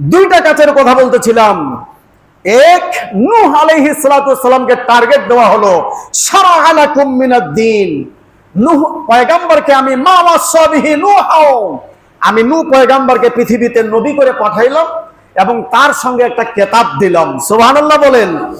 দুইটা কাজের কথা বলতেছিলাম। এক, নূহ আলাইহিস সালামকে টার্গেট দেওয়া হলো সারা আলাকুম মিনাদ-দ্বীন। নূহ পয়গম্বরকে আমি, মা ওয়াসাবিহি নূহাও। আমি নূহ পয়গম্বরকে পৃথিবীতে নবী করে পাঠাইলাম এবং তার সঙ্গে একটা কেতাব দিলাম। সুবহানাল্লাহ বলেন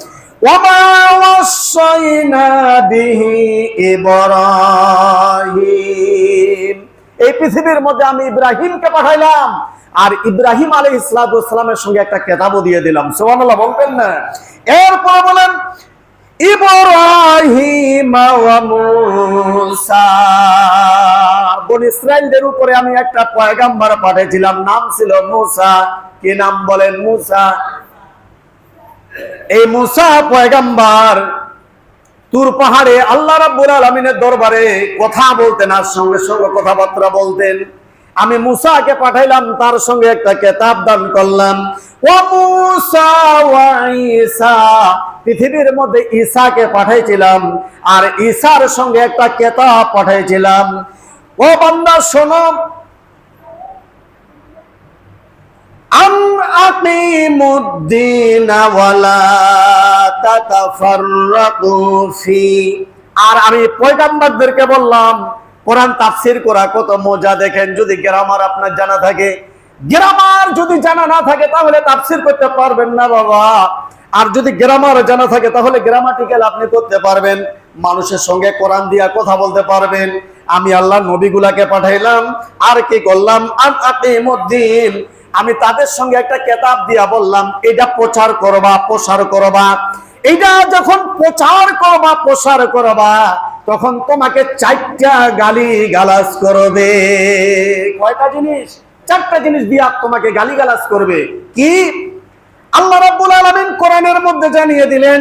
এই পৃথিবীর মধ্যে আমি ইব্রাহিমকে পাঠাইলাম। আর ইব্রাহিম আলী ইসলামের সঙ্গে একটা কেতাবও দিয়ে দিলাম। সোহানাল্লাহ বলবেন না? এরপর বলেন আমি একটা পয়গাম্বার পাঠিয়েছিলাম। নাম ছিল মুসা। কি নাম বলেন মুসা? এই মুসা পয়গাম্বার তুর পাহাড়ে আল্লাহ রাব্বুল আলামিনের দরবারে কথা বলতেন আর সঙ্গে সঙ্গে কথাবার্তা বলতেন। আমি মুসাকে পাঠাইলাম, তার সঙ্গে একটা কেতাব দান করলাম। ও পৃথিবীর মধ্যে ঈসাকে পাঠাইছিলাম আর ঈসার সঙ্গে একটা কেতাব পাঠাইছিলাম। ও বান্দা, শোনো। আর আমি পয়গাম্বরদেরকে বললাম কোরআন তাফসীর করা কত মজা দেখেন যদি গ্রামার আপনার জানা থাকে। গ্রামার যদি জানা না থাকে তাহলে তাফসির করতে পারবেন না বাবা। আর যদি গ্রামার জানা থাকে তাহলে গ্রামাটিক্যাল আপনি করতে পারবেন। মানুষের সঙ্গে কোরআন দিয়া কথা বলতে পারবেন। আমি আল্লাহ নবীগুলাকে পাঠাইলাম, আর কি করলাম? আকিমুদ্দিন। আমি তাদের সঙ্গে একটা কেতাব দিয়া বললাম, এটা প্রচার করবা, প্রসার করবা। এটা যখন প্রচার করবা, প্রসার করবা, তখন তোমাকে চারটা গালি গালাজ করবে। কয়টা জিনিস? চারটা জিনিস দিয়া তোমাকে গালি গালাজ করবে। কি? আল্লাহ রাব্বুল আলামিন কোরআনের মধ্যে জানিয়ে দিলেন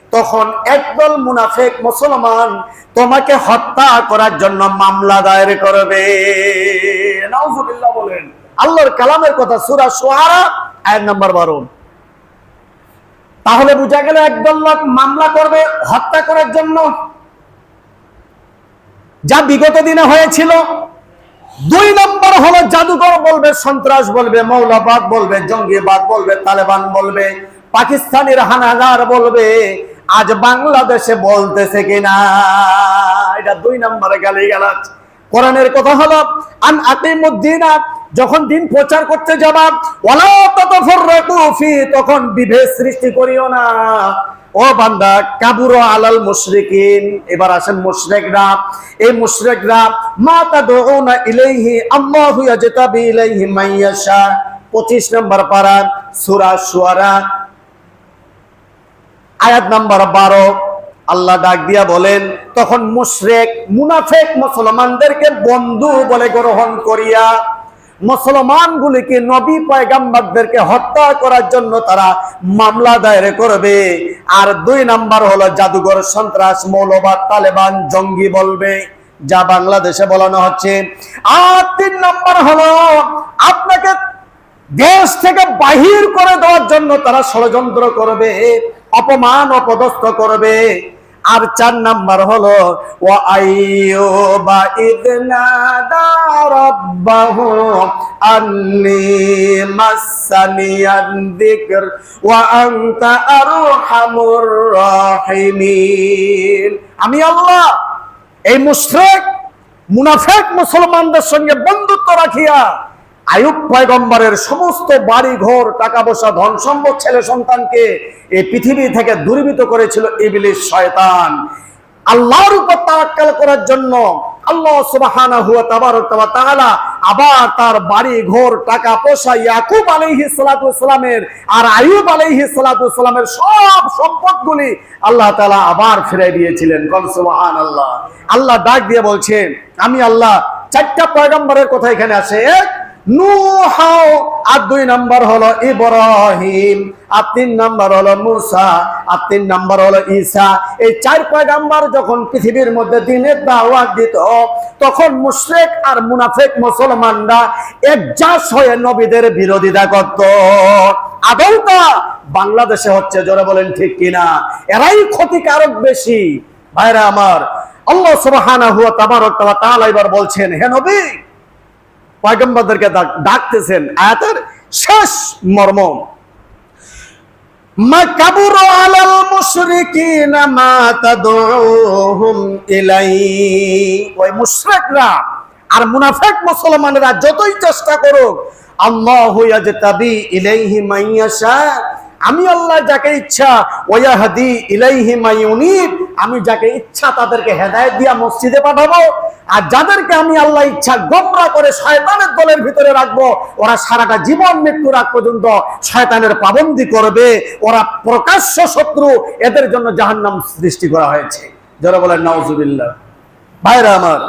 তখন একদল মুনাফেক মুসলমান তোমাকে হত্যা করার জন্য মামলা দায়ের করবে। বলেন। আল্লাহর কালামের কথা সূরা শুআরা আয়াত নাম্বার 12 তাহলে বোঝা গেল একদল লোক মামলা করবে, হত্যা করার জন্য। যা বিগত দিনে হয়েছিল, দুই নম্বর হলো জাদুঘর বলবে, সন্ত্রাস বলবে, মৌলাবাদ বলবে, জঙ্গিবাদ বলবে, তালেবান বলবে, পাকিস্তানের হানাদার বলবে আজ বাংলাদেশে বলতেছে কিনা? এটা দুই নম্বরে গালি গালাজ কোরআনের কথা হলো, আন আকিমুদ্দিনা, যখন দিন প্রচার করতে যাবা, ওয়ালা তাতাফাররাকু ফি তখন বিভেদ সৃষ্টি করিও না। ও বান্দা, কাবুর আলাল মুশরিকিন। এবার আসেন মুশরিকরা। এই মুশরিকরা, মা তাদউনা ইলাইহি, আল্লাহু ইয়াজতাবি ইলাইহি মাইয়াশা 25 নম্বর পারা, সূরা শুআরা আয়াত নাম্বার 12 আল্লাহ ডাক দিয়া বলেন, তখন মুশরিক, মুনাফেক মুসলমানদেরকে বন্ধু বলে গ্রহণ করিয়া মুসলমানগুলিকে নবী পয়গাম্বারদেরকে হত্যা করার জন্য তারা মামলা দায়ের করবে। আর দুই নাম্বার হলো, জাদুঘর সন্ত্রাস, মৌলবাদ, তালেবান, জঙ্গি বলবে। যা বাংলাদেশে বলানো হচ্ছে। আর তিন নাম্বার হলো, আপনাকে দেশ থেকে বাহির করে দেওয়ার জন্য তারা ষড়যন্ত্র করবে। অপমান অপদস্থ করবে। আর চার নাম্বার হলো ও আইয়ুবা ইদনাদা রাব্বাহু আন্নি মাসানিয়ান যিকর ওয়া আনতা আরহামুর রাহিমিন। আমি আল্লাহ, এই মুশরিক, মুনাফিক মুসলমানদের সঙ্গে বন্ধুত্ব রাখিয়া আয়ুব পয়গম্বরের সমস্ত বাড়ি ঘর টাকা পয়সা ধন সম্পদ ছেলে সন্তানকে এই পৃথিবী থেকে দূরীভূত করেছিল ইবলিস শয়তান। আল্লাহর উপর তাওয়াক্কাল করার জন্য আল্লাহ সুবহানাহু ওয়া তাবারক তাআলা আবার তার বাড়ি ঘর টাকা পয়সা ইয়াকুব আলাইহিস সালাতু সালামের আর আইয়ুব আলাইহিস সালাতু সালামের সব সম্পদগুলি আল্লাহ তাআলা আবার ফিরে দিয়েছিলেন। কোন সুবহানাল্লাহ। আল্লাহ ডাক দিয়ে বলছেন আমি আল্লাহ চারটা পয়গম্বরের কথা এখানে আছে এক নূহ আর দুই নাম্বার হলো ইব্রাহিম, আর তিন নাম্বার হলো মুসা, আর তিন নাম্বার হলো ঈসা। এই চার পয়গাম্বার যখন পৃথিবীর মধ্যে দিনের দাওয়াত দিত, তখন মুশরিক আর মুনাফিক মুসলমানরা একজাস হয়ে নবীদের বিরোধিতা করত। আদৌটা বাংলাদেশে হচ্ছে, জোরে বলেন ঠিক কিনা? এরাই ক্ষতিকারক বেশি। ভাইরা আমার, আল্লাহ সুবহানাহু ওয়া তাবারক ওয়া তাআলা এবার বলছেন, হে নবী পয়গম্বরদেরকে ডাক- ডাকতেছেন আয়াতের শেষ মর্ম। ইলাই আর মুনাফিক মুসলমানেরা যতই চেষ্টা করুক, আল্লাহু ইলাইহি আমি আল্লাহ যাকে ইচ্ছা ওয়াহাদি ইলাইহি মাইউনিব আমি যাকে ইচ্ছা তাদেরকে হেদায়ত দিয়া মসজিদে পাঠাবো। আর যাদেরকে আমি আল্লাহ ইচ্ছা গোমরা করে শয়তানের দলের ভিতরে রাখব, ওরা সারাটা জীবন মৃত্যুর আগ পর্যন্ত শয়তানের পাবন্দি করবে। ওরা প্রকাশ্য শত্রু, এদের জন্য জাহান্নাম সৃষ্টি করা হয়েছে। যারা বলেন, নাউজুবিল্লাহ। ভাইরা আমার